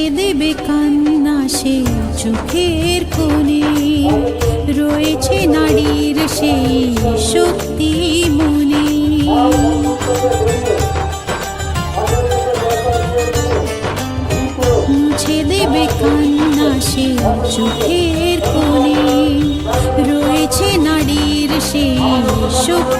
মুছে দেবে কান্না সে চোখের কোণে। রয়েছে নারীর সেই শক্তি মনে। মুছে দেবে কান্না সে চোখের কোণে। রয়েছে নারীর সেই শক্তি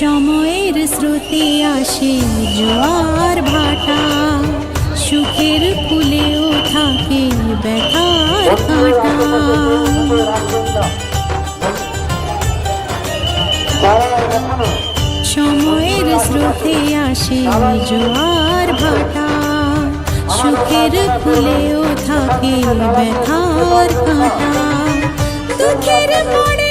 সময়ের স্রোতে আসে জোয়ার ভাটা। সুখের ফুলেও থাকে ব্যথার কাঁটা সময়ের স্রোতে আসে জোয়ার ভাটা। সুখের ফুলেও থাকে ব্যথার কাঁটা দুঃখের পরে